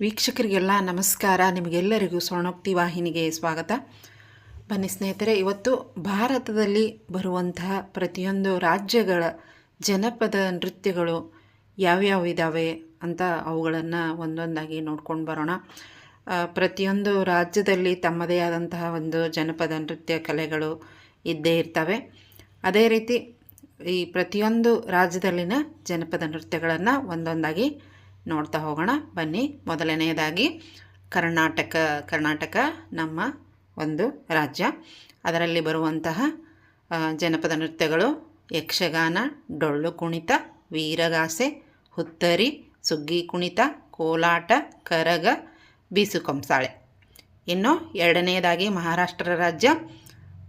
ವೀಕ್ಷಕರಿಗೆಲ್ಲ ನಮಸ್ಕಾರ. ನಿಮಗೆಲ್ಲರಿಗೂ ಸ್ವರ್ಣೋಕ್ತಿ ವಾಹಿನಿಗೆ ಸ್ವಾಗತ. ಬನ್ನಿ ಸ್ನೇಹಿತರೆ, ಇವತ್ತು ಭಾರತದಲ್ಲಿ ಬರುವಂತಹ ಪ್ರತಿಯೊಂದು ರಾಜ್ಯಗಳ ಜನಪದ ನೃತ್ಯಗಳು ಯಾವ್ಯಾವ ಇದ್ದಾವೆ ಅಂತ ಅವುಗಳನ್ನು ಒಂದೊಂದಾಗಿ ನೋಡ್ಕೊಂಡು ಬರೋಣ. ಪ್ರತಿಯೊಂದು ರಾಜ್ಯದಲ್ಲಿ ತಮ್ಮದೇ ಆದಂತಹ ಒಂದು ಜನಪದ ನೃತ್ಯ ಕಲೆಗಳು ಇದ್ದೇ ಇರ್ತವೆ. ಅದೇ ರೀತಿ ಈ ಪ್ರತಿಯೊಂದು ರಾಜ್ಯದಲ್ಲಿನ ಜನಪದ ನೃತ್ಯಗಳನ್ನು ಒಂದೊಂದಾಗಿ ನೋಡ್ತಾ ಹೋಗೋಣ. ಬನ್ನಿ. ಮೊದಲನೆಯದಾಗಿ ಕರ್ನಾಟಕ ಕರ್ನಾಟಕ ನಮ್ಮ ಒಂದು ರಾಜ್ಯ. ಅದರಲ್ಲಿ ಬರುವಂತಹ ಜನಪದ ನೃತ್ಯಗಳು ಯಕ್ಷಗಾನ, ಡೊಳ್ಳು ಕುಣಿತ, ವೀರಗಾಸೆ, ಹುತ್ತರಿ, ಸುಗ್ಗಿ ಕುಣಿತ, ಕೋಲಾಟ, ಕರಗ, ಬೀಸು ಕಂಸಾಳೆ. ಇನ್ನು ಎರಡನೆಯದಾಗಿ ಮಹಾರಾಷ್ಟ್ರ ರಾಜ್ಯ.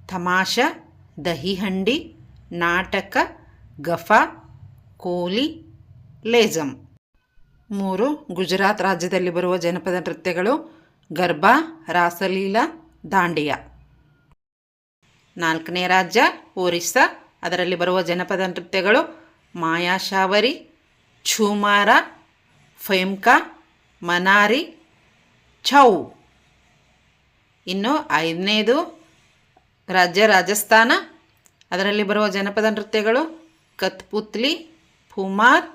ತಮಾಷ, ದಹಿಹಂಡಿ, ನಾಟಕ, ಗಫಾ, ಕೋಲಿ ಲೇಜಮ್ ಮೂರು, ಗುಜರಾತ್ ರಾಜ್ಯದಲ್ಲಿ ಬರುವ ಜನಪದ ನೃತ್ಯಗಳು ಗರ್ಭಾ ರಾಸಲೀಲಾ, ದಾಂಡಿಯಾ. ನಾಲ್ಕನೇ ರಾಜ್ಯ, ಒರಿಸ್ಸಾ. ಅದರಲ್ಲಿ ಬರುವ ಜನಪದ ನೃತ್ಯಗಳು ಮಾಯಾಶಾವರಿ ಛೂಮಾರ, ಫೆಮ್ಕಾ, ಮನಾರಿ, ಛೌ. ಇನ್ನು ಐದನೇದು ರಾಜ್ಯ, ರಾಜಸ್ಥಾನ. ಅದರಲ್ಲಿ ಬರುವ ಜನಪದ ನೃತ್ಯಗಳು ಕತ್ಪುತ್ಲಿ ಫುಮಾರ್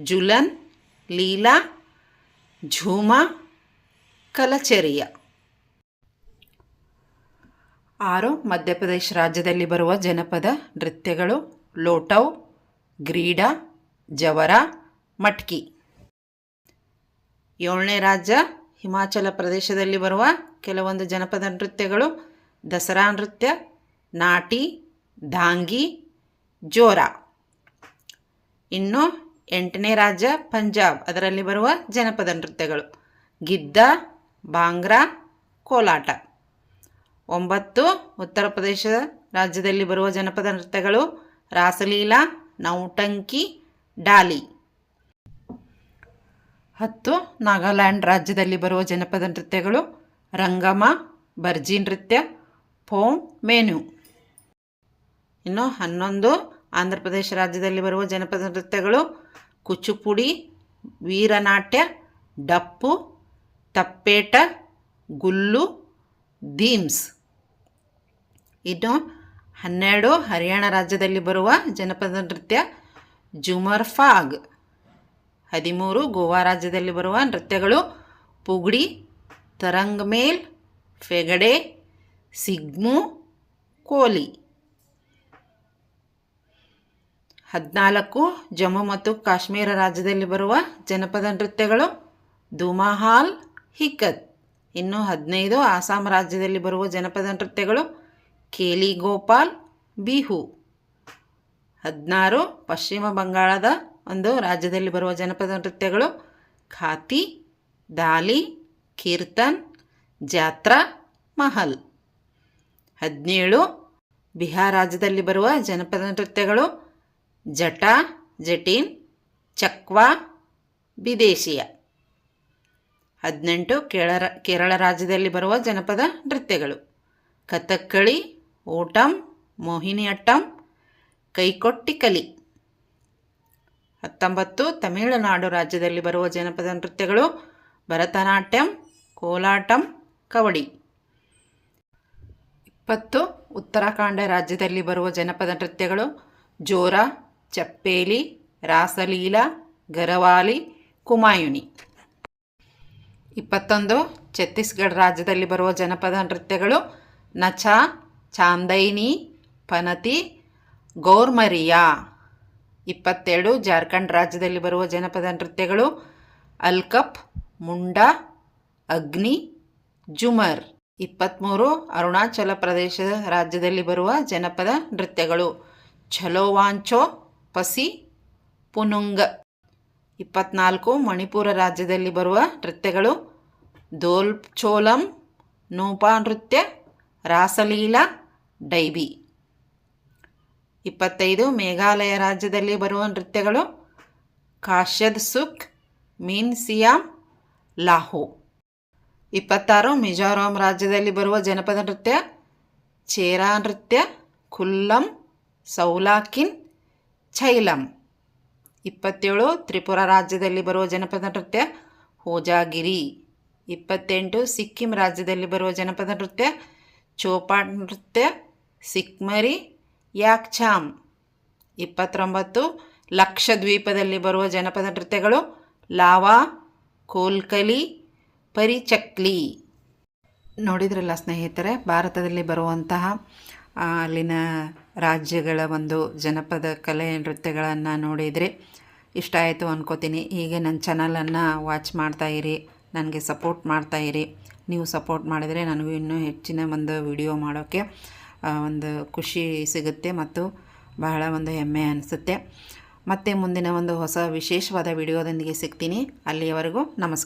ಜುಲನ್ ಲೀಲಾ, ಝೂಮಾ, ಕಲಚೆರಿಯ. ಆರು, ಮಧ್ಯಪ್ರದೇಶ ರಾಜ್ಯದಲ್ಲಿ ಬರುವ ಜನಪದ ನೃತ್ಯಗಳು ಲೋಟೌ, ಗ್ರೀಡಾ, ಜವರ, ಮಟ್ಕಿ. ಏಳನೇ ರಾಜ್ಯ, ಹಿಮಾಚಲ ಪ್ರದೇಶದಲ್ಲಿ ಬರುವ ಕೆಲವೊಂದು ಜನಪದ ನೃತ್ಯಗಳು ದಸರಾ ನೃತ್ಯ, ನಾಟಿ ಧಾಂಗಿ ಜೋರ. ಇನ್ನು ಎಂಟನೇ ರಾಜ್ಯ ಪಂಜಾಬ್. ಅದರಲ್ಲಿ ಬರುವ ಜನಪದ ನೃತ್ಯಗಳು ಗಿದ್ದ ಬಾಂಗ್ರಾ ಕೋಲಾಟ. ಒಂಬತ್ತು, ಉತ್ತರ ಪ್ರದೇಶ ರಾಜ್ಯದಲ್ಲಿ ಬರುವ ಜನಪದ ನೃತ್ಯಗಳು ರಾಸಲೀಲಾ, ನೌಟಂಕಿ, ಡಾಲಿ. ಹತ್ತು, ನಾಗಾಲ್ಯಾಂಡ್ ರಾಜ್ಯದಲ್ಲಿ ಬರುವ ಜನಪದ ನೃತ್ಯಗಳು ರಂಗಮ, ಬರ್ಜಿ ನೃತ್ಯ ಪೋಮ್ ಮೇನು. ಇನ್ನು ಹನ್ನೊಂದು ಆಂಧ್ರ ಪ್ರದೇಶ ರಾಜ್ಯದಲ್ಲಿ ಬರುವ ಜನಪದ ನೃತ್ಯಗಳು ಕುಚುಪುಡಿ, ವೀರನಾಟ್ಯ, ಡಪ್ಪು, ತಪ್ಪೇಟ, ಗುಲ್ಲು ದೀಮ್ಸ್ ಇನ್ನು ಹನ್ನೆರಡು ಹರಿಯಾಣ ರಾಜ್ಯದಲ್ಲಿ ಬರುವ ಜನಪದ ನೃತ್ಯ ಜುಮರ್ ಫಾಗ್. ಹದಿಮೂರು ಗೋವಾ ರಾಜ್ಯದಲ್ಲಿ ಬರುವ ನೃತ್ಯಗಳು ಪುಗ್ಡಿ ತರಂಗಮೇಲ್ ಫೆಗಡೆ, ಸಿಗ್ಮು, ಕೋಲಿ. ಹದಿನಾಲ್ಕು, ಜಮ್ಮು ಮತ್ತು ಕಾಶ್ಮೀರ ರಾಜ್ಯದಲ್ಲಿ ಬರುವ ಜನಪದ ನೃತ್ಯಗಳು ದುಮಾಹಾಲ್ ಹಿಕ್ಕತ್ ಇನ್ನು ಹದಿನೈದು, ಆಸಾಂ ರಾಜ್ಯದಲ್ಲಿ ಬರುವ ಜನಪದ ನೃತ್ಯಗಳು ಕೇಲಿ ಗೋಪಾಲ್, ಬಿಹು. ಹದಿನಾರು, ಪಶ್ಚಿಮ ಬಂಗಾಳದ ಒಂದು ರಾಜ್ಯದಲ್ಲಿ ಬರುವ ಜನಪದ ನೃತ್ಯಗಳು ಖಾತಿ, ದಾಲಿ, ಕೀರ್ತನ್, ಜಾತ್ರಾ, ಮಹಲ್. ಹದಿನೇಳು, ಬಿಹಾರ್ ರಾಜ್ಯದಲ್ಲಿ ಬರುವ ಜನಪದ ನೃತ್ಯಗಳು ಜಟ, ಜಟಿನ್, ಚಕ್ವಾ ವಿದೇಶಿಯ ಹದಿನೆಂಟು ಕೇರಳ ಕೇರಳ ರಾಜ್ಯದಲ್ಲಿ ಬರುವ ಜನಪದ ನೃತ್ಯಗಳು. ಕಥಕ್ಕಳಿ ಓಟಂ ಮೋಹಿನಿಯಟ್ಟಂ ಕೈಕೊಟ್ಟಿ ಕಲಿ. ಹತ್ತೊಂಬತ್ತು ತಮಿಳುನಾಡು ರಾಜ್ಯದಲ್ಲಿ ಬರುವ ಜನಪದ ನೃತ್ಯಗಳು ಭರತನಾಟ್ಯಂ, ಕೋಲಾಟಂ, ಕವಡಿ. ಇಪ್ಪತ್ತು ಉತ್ತರಾಖಂಡ ರಾಜ್ಯದಲ್ಲಿ ಬರುವ ಜನಪದ ನೃತ್ಯಗಳು ಜೋರ ಚಪ್ಪೇಲಿ, ರಾಸಲೀಲಾ, ಗರವಾಲಿ, ಕುಮಾಯುನಿ. ಇಪ್ಪತ್ತೊಂದು, ಛತ್ತೀಸ್ಗಢ ರಾಜ್ಯದಲ್ಲಿ ಬರುವ ಜನಪದ ನೃತ್ಯಗಳು ನಚಾ, ಚಾಂದೈನಿ, ಪನತಿ, ಗೌರ್ಮರಿಯಾ. ಇಪ್ಪತ್ತೆರಡು ಜಾರ್ಖಂಡ್ ರಾಜ್ಯದಲ್ಲಿ ಬರುವ ಜನಪದ ನೃತ್ಯಗಳು ಅಲ್ಕಪ್, ಮುಂಡಾ, ಅಗ್ನಿ, ಜುಮರ್. ಇಪ್ಪತ್ತ್ಮೂರು ಅರುಣಾಚಲ ಪ್ರದೇಶ ರಾಜ್ಯದಲ್ಲಿ ಬರುವ ಜನಪದ ನೃತ್ಯಗಳು ಛಲೋವಾಂಚೋ ಪಸಿ ಪುನುಂಗ. ಇಪ್ಪತ್ನಾಲ್ಕು, ಮಣಿಪುರ ರಾಜ್ಯದಲ್ಲಿ ಬರುವ ನೃತ್ಯಗಳು ದೋಲ್ಚೋಲಂ ನೂಪಾ ನೃತ್ಯ, ರಾಸಲೀಲಾ, ಡೈಬಿ. ಇಪ್ಪತ್ತೈದು, ಮೇಘಾಲಯ ರಾಜ್ಯದಲ್ಲಿ ಬರುವ ನೃತ್ಯಗಳು ಕಾಶ್ಯದ್ ಸುಖ್, ಮೀನ್ ಸಿಯಾಮ್, ಲಾಹೋ. ಇಪ್ಪತ್ತಾರು, ಮಿಜೋರಾಂ ರಾಜ್ಯದಲ್ಲಿ ಬರುವ ಜನಪದ ನೃತ್ಯ ಚೇರಾ ನೃತ್ಯ ಖುಲ್ಲಂ ಸೌಲಾಕಿನ್ ಛೈಲಂ. ಇಪ್ಪತ್ತೇಳು, ತ್ರಿಪುರ ರಾಜ್ಯದಲ್ಲಿ ಬರುವ ಜನಪದ ನೃತ್ಯ ಹೋಜಾಗಿರಿ. ಇಪ್ಪತ್ತೆಂಟು, ಸಿಕ್ಕಿಂ ರಾಜ್ಯದಲ್ಲಿ ಬರುವ ಜನಪದ ನೃತ್ಯ ಚೋಪಾಟ್ ನೃತ್ಯ ಸಿಕ್ಮರಿ ಯಾಕ್ಛಾಮ್ ಇಪ್ಪತ್ತೊಂಬತ್ತು, ಲಕ್ಷದ್ವೀಪದಲ್ಲಿ ಬರುವ ಜನಪದ ನೃತ್ಯಗಳು ಲಾವಾ, ಕೋಲ್ಕಲಿ, ಪರಿಚಕ್ಲಿ. ನೋಡಿದ್ರಲ್ಲ ಸ್ನೇಹಿತರೆ, ಭಾರತದಲ್ಲಿ ಬರುವಂತಹ ಅಲ್ಲಿನ ರಾಜ್ಯಗಳ ಒಂದು ಜನಪದ ಕಲೆ ನೃತ್ಯಗಳನ್ನು ನೋಡಿದರೆ ಇಷ್ಟ ಆಯಿತು ಅಂದ್ಕೋತೀನಿ ಹೀಗೆ ನನ್ನ ಚಾನಲನ್ನು ವಾಚ್ ಮಾಡ್ತಾಯಿರಿ ನನಗೆ ಸಪೋರ್ಟ್ ಮಾಡ್ತಾಯಿರಿ ನೀವು ಸಪೋರ್ಟ್ ಮಾಡಿದರೆ ನನಗೂ ಇನ್ನೂ ಹೆಚ್ಚಿನ ಒಂದು ವಿಡಿಯೋ ಮಾಡೋಕ್ಕೆ ಒಂದು ಖುಷಿ ಸಿಗುತ್ತೆ ಮತ್ತು ಬಹಳ ಒಂದು ಹೆಮ್ಮೆ ಅನಿಸುತ್ತೆ. ಮತ್ತೆ ಮುಂದಿನ ಒಂದು ಹೊಸ ವಿಶೇಷವಾದ ವಿಡಿಯೋದೊಂದಿಗೆ ಸಿಗ್ತೀನಿ. ಅಲ್ಲಿಯವರೆಗೂ ನಮಸ್ಕಾರ.